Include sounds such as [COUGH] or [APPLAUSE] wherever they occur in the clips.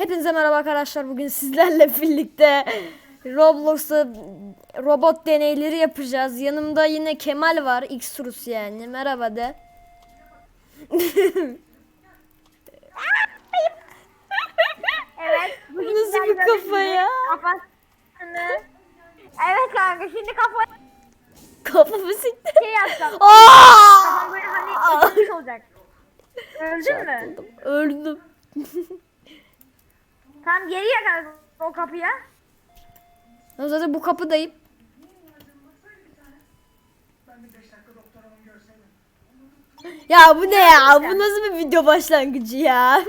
Hepinize merhaba arkadaşlar. Bugün sizlerle birlikte Roblox'ta robot deneyleri yapacağız. Yanımda yine Kemal var. Xtrus yani. Merhaba de. Evet. Bu Nasıl bir kafa ya? Kafasını. Evet kanka şimdi kafa Kafamı sikti. şey yapacağım. Aa! Kafam böyle hani olacak. Öldün mü? Öldüm. [LAUGHS] Tamam geri yakar o kapıya. Ya Zaten bu kapıdayım. Ya bu ne ya? Bu nasıl bir video başlangıcı ya?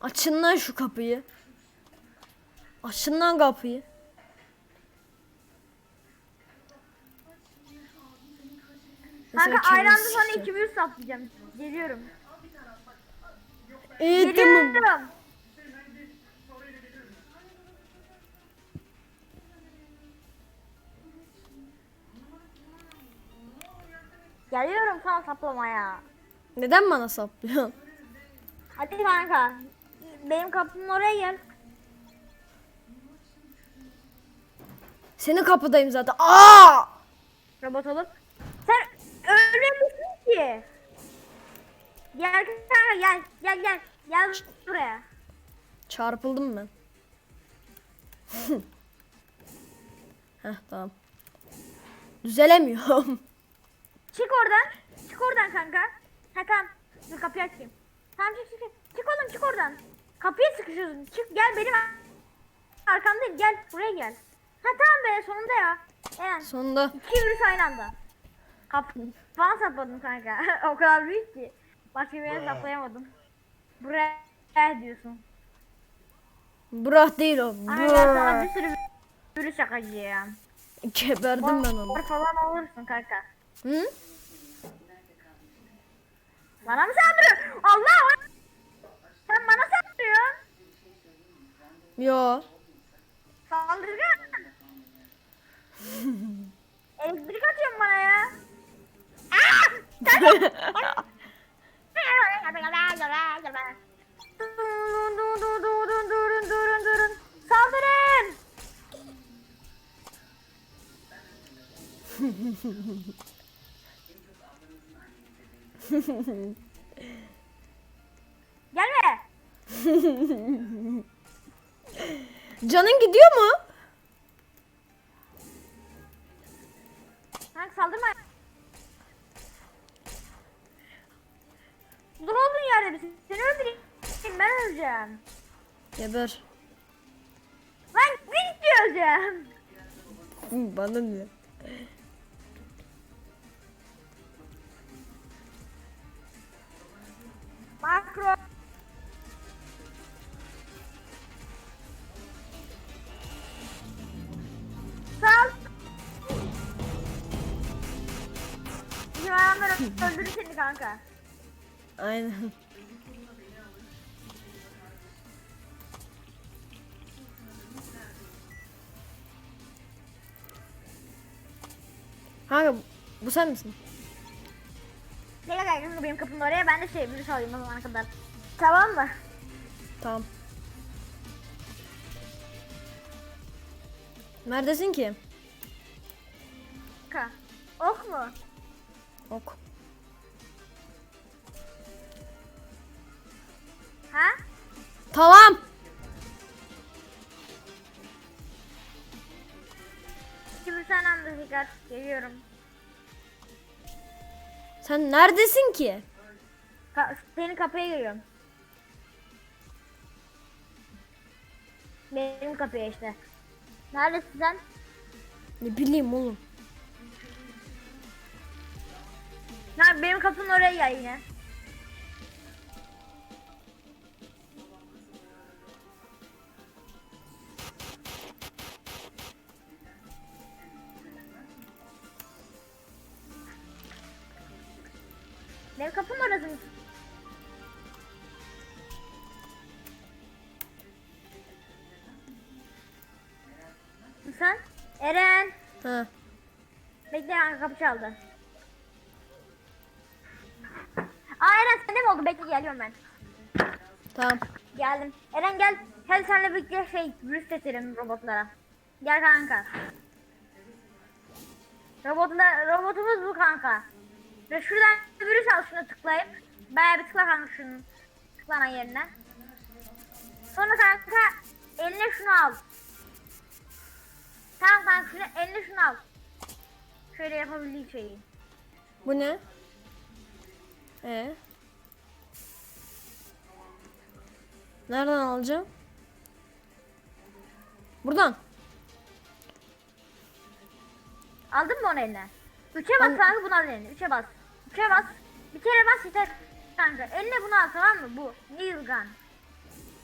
Açın lan şu kapıyı. Açın lan kapıyı. Kanka aynı anda kendisi sana işte. iki bir saplayacağım. Geliyorum. İyi tamam. Geliyorum. Geliyorum sana saplamaya. Neden bana saplıyorsun? Hadi kanka. Benim kapımın oraya gel. Senin kapıdayım zaten. Aa! Robot olup. Sen ölmemişsin ki. Gel kanka gel gel gel. Gel buraya. Çarpıldım ben. [LAUGHS] Heh tamam. Düzelemiyorum. Çık oradan. Çık oradan kanka. Ha tamam. Dur kapıyı açayım. Tamam çık çık çık. Çık oğlum çık oradan. Kapıya sıkışıyorsun. Çık gel benim arkamdayım. Gel buraya gel. Ha tamam be sonunda ya. Eren. Sonunda. İki virüs aynı anda. Kap falan sapladım kanka. [LAUGHS] o kadar büyük ki. Başka bir yere saplayamadım. Buraya diyorsun. Burak değil o. Ay ben sana Burak. bir sürü virüs şakacıyım. Geberdim ben onu. Mor falan olursun kanka. Hı? Bana mı saldırıyor? Allah! Sen bana saldırıyorsun. Yo. Saldırgan. [LAUGHS] Elektrik atıyorsun bana ya. [LAUGHS] Aa! Durun durun durun durun durun durun. Saldırın. Gelme. Canın gidiyor mu? Kanka saldırma. Dur olduğun yerde misin? Seni öldüreyim. Ben öleceğim. Geber. Lan git öleceğim. Bana ne? Makro. Sal. Bizim adamlar öldürür seni kanka. Aynen. Kanka bu sen misin? Ne kadar kanka benim kapımın oraya ben de şey virüs alayım o zamana kadar. Tamam mı? Tamam. Neredesin ki? Kanka. Ok mu? Ok. Ha? Tamam. Şimdi sen anda. Geliyorum. Sen neredesin ki? Ka senin kapıya giriyorum. Benim kapıya işte. Neredesin sen? Ne bileyim oğlum. Lan benim kapının oraya gel yine. Benim kapım orası mı? Sen? Eren. Ha. Bekle kapı çaldı. Aa Eren sen de mi oldu bekle geliyorum ben. Tamam. Geldim. Eren gel. Gel senle birlikte şey virüs testelim robotlara. Gel kanka. Robotla, robotumuz bu kanka. Ve şuradan virüs al şunu tıklayıp. Bayağı bir tıkla kanka şunun tıklanan yerine. Sonra kanka eline şunu al. Tamam kanka şunu eline şunu al. Şöyle yapabildiği şeyi. Bu ne? Ee? Nereden alacağım? Buradan. Aldın mı onu eline? Üçe bas Ben- kanka bunu al eline. Üçe bas. Üçe bas. Bir kere bas yeter kanka. Eline bunu al tamam mı? Bu. Neil gun.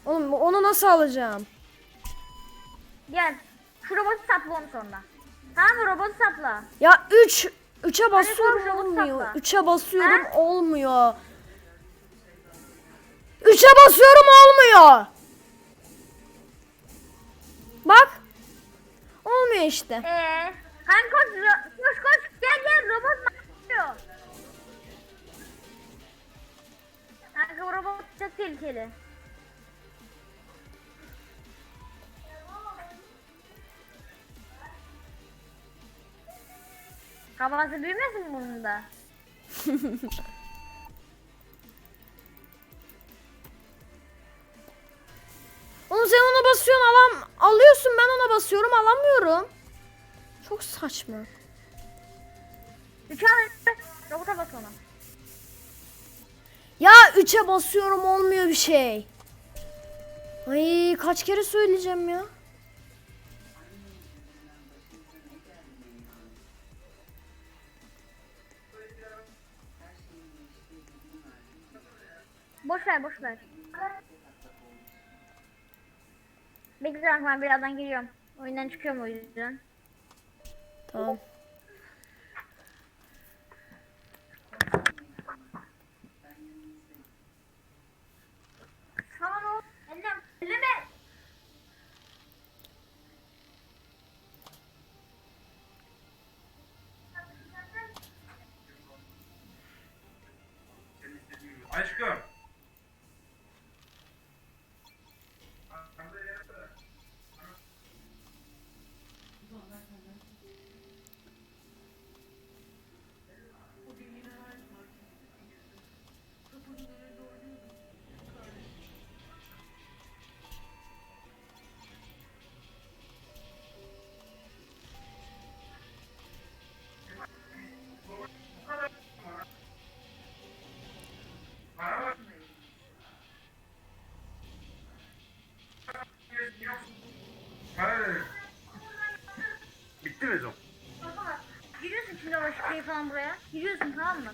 Oğlum onu nasıl alacağım? Gel. Şu robotu sapla onu sonra. Tamam mı? Robotu sapla. Ya 3 3'e basıyorum koş, robot olmuyor. sakla. 3'e basıyorum Ha? olmuyor. 3'e basıyorum olmuyor. Bak. Olmuyor işte. Eee. Kanka koş. ro- Koş koş. Gel gel. Robot ne bu robot çok tehlikeli. Kafası büyümesin bunun da. [LAUGHS] Oğlum sen ona basıyorsun alam alıyorsun ben ona basıyorum alamıyorum. Çok saçma. Al. Robota bas ona. Ya 3'e basıyorum olmuyor bir şey. Ay kaç kere söyleyeceğim ya. Boş ver boş ver. Bekle ben birazdan geliyorum. Oyundan çıkıyorum o yüzden. Tamam buraya. Giriyorsun tamam mı?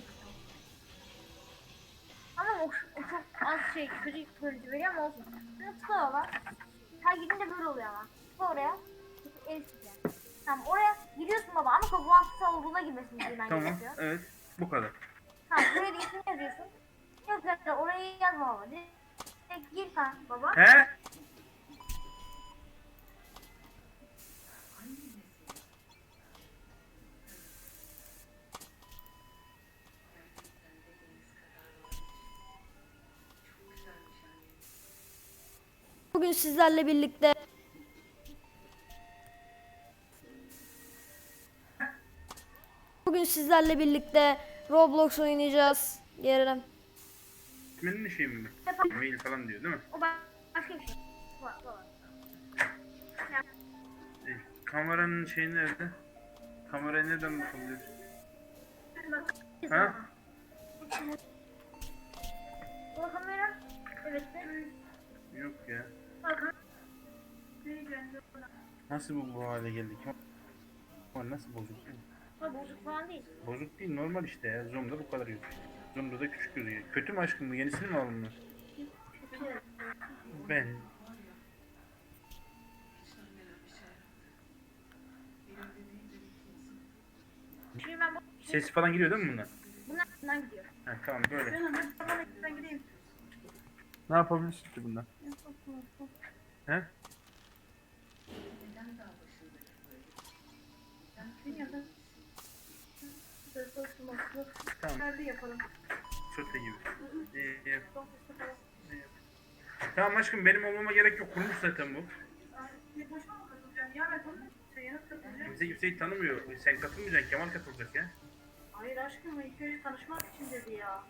Ama o, o çok az şey kötü psikoloji veriyor ama olsun. Şunu tıkla Her gidince böyle oluyor ama. Tıkla oraya. El sileceğim. Tamam oraya giriyorsun baba ama toplantı olduğuna girmesin diye ben Tamam. gerekiyor. Evet. Bu kadar. Tamam buraya da ismini yazıyorsun. Yok zaten orayı yazma baba. Direkt gir kanka baba. He? Bugün sizlerle birlikte Bugün sizlerle birlikte Roblox oynayacağız. Gelelim. Benim şey mi? Mail falan diyor değil mi? O ba- başka bir şey. Kameranın şeyi nerede? Kamerayı nereden bakabiliriz? Ha? Bu kamera. Evet. Yok ya. Nasıl bu, bu hale geldik? Ama nasıl bozuk? Ha, bozuk falan değil. Bozuk değil normal işte ya. Zoom'da bu kadar yok. Zoom'da da küçük gözüküyor. Kötü mü aşkım bu? Yenisini mi alınır? Ben. Şimdi ben bu Ses falan geliyor değil mi bundan? bundan, bundan gidiyor. Ha, tamam böyle. Ben, ben gideyim. Ne yapabilirsin ki bundan? He? Tamam. Sote gibi. İyi, iyi. Tamam aşkım benim olmama gerek yok. Kurmuş zaten bu. Kimse kimseyi tanımıyor. Sen katılmayacaksın. Kemal katılacak ya. Hayır aşkım ilk önce tanışmak için dedi ya.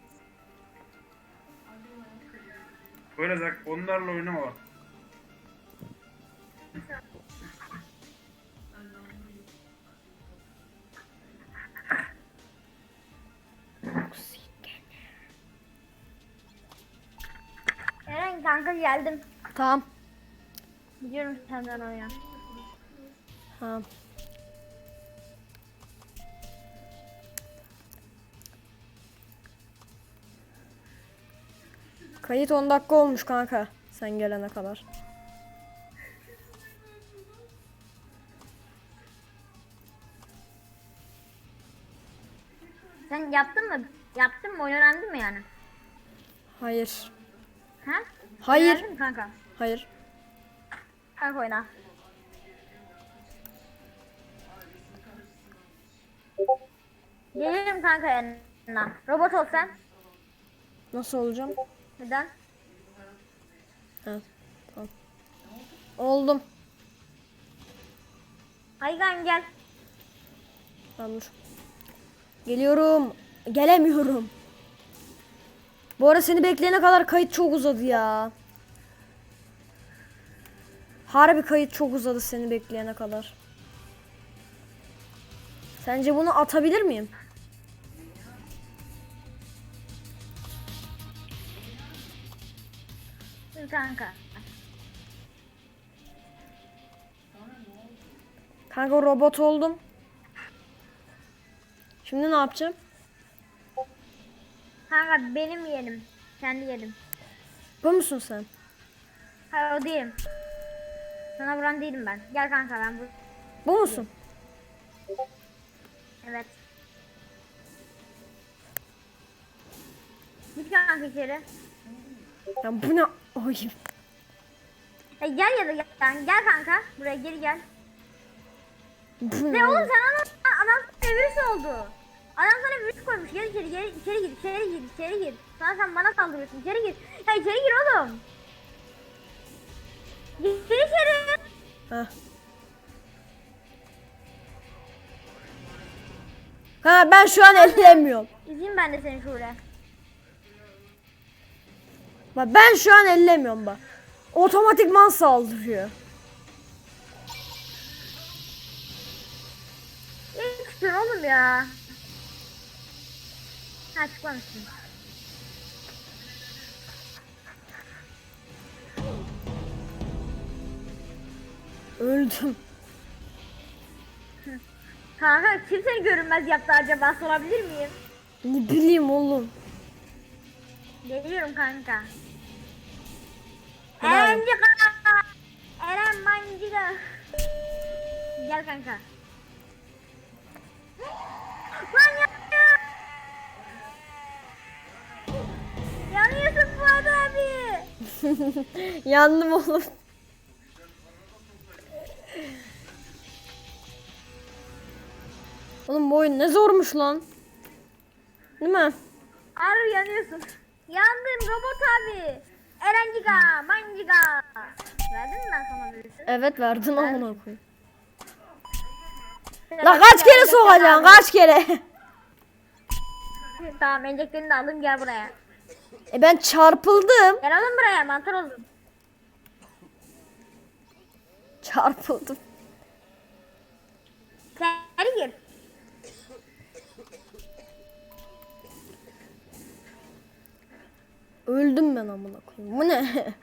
Böyle bak onlarla oynama bak. Eren kanka geldim. Tamam. Gidiyorum senden oraya. Tamam. Kayıt 10 dakika olmuş kanka. Sen gelene kadar. Sen yaptın mı? Yaptın mı? Oyun öğrendin mi yani? Hayır. Ha? Hayır. Öğrendin mi kanka? Hayır. Kanka oyna. Gelirim kanka yanına. Robot ol sen. Nasıl olacağım? Neden? Ha, tamam. Oldum. Haygan gel. Tamam dur. Geliyorum. Gelemiyorum. Bu ara seni bekleyene kadar kayıt çok uzadı ya. Harbi kayıt çok uzadı seni bekleyene kadar. Sence bunu atabilir miyim? Dur kanka. Kanka robot oldum. Şimdi ne yapacağım? Kanka benim yerim. Kendi yerim. Bu musun sen? Hayır o değilim. Sana vuran değilim ben. Gel kanka ben bu. Bu musun? Evet. Git kanka içeri. Ya bu ne? Ay. E, gel ya da gel. Gel kanka. Buraya geri gel. Bu Ne oğlum sen adam, adam sana virüs oldu. Adam sana virüs koymuş. Gel içeri, gel içeri gir, içeri gir, içeri gir. Sana sen bana saldırıyorsun. İçeri gir. Ya içeri gir oğlum. Gir içeri. Ha. Ha ben şu an ellemiyorum. İzleyeyim ben de seni şuraya. Bak ben şu an ellemiyorum bak. Otomatikman saldırıyor. Ne çıkıyorsun oğlum ya? Ha çıkmamışsın. Öldüm. Kanka kim seni görünmez yaptı acaba sorabilir miyim? Ne bileyim oğlum. Geliyorum kanka. Hadi abi. Erencika. Eren mancika. Gel kanka. Lan yanıyor. Yanıyorsun Fuat abi. [LAUGHS] Yandım oğlum. Oğlum bu oyun ne zormuş lan. Değil mi? Harbi yanıyorsun. Yandın robot abi. Erencika, mancika. Verdin mi ben sana birisi? Evet verdin amına koyayım. La kaç kere sokacaksın kaç kere? [LAUGHS] Tamam enjeklerini de aldım gel buraya. E ben çarpıldım. Gel oğlum buraya mantar oldum. Çarpıldım. Öldüm ben amına koyayım. Bu ne? [LAUGHS]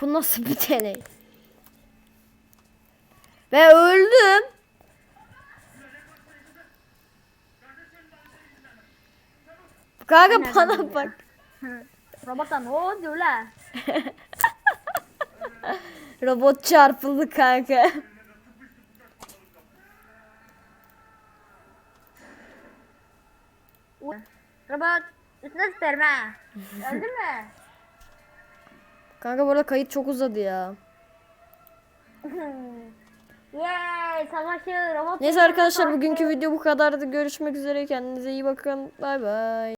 Bu nasıl bir deney? Ve öldüm. Kanka bana bak. Robota ne oldu la? [LAUGHS] Robot çarpıldı kanka. Robot üstüne sıçarım ha. Öldün mü? Kanka burada kayıt çok uzadı ya. [LAUGHS] Yeee savaşı robot. Neyse arkadaşlar bugünkü video bu kadardı. Görüşmek üzere. Kendinize iyi bakın. Bay bay.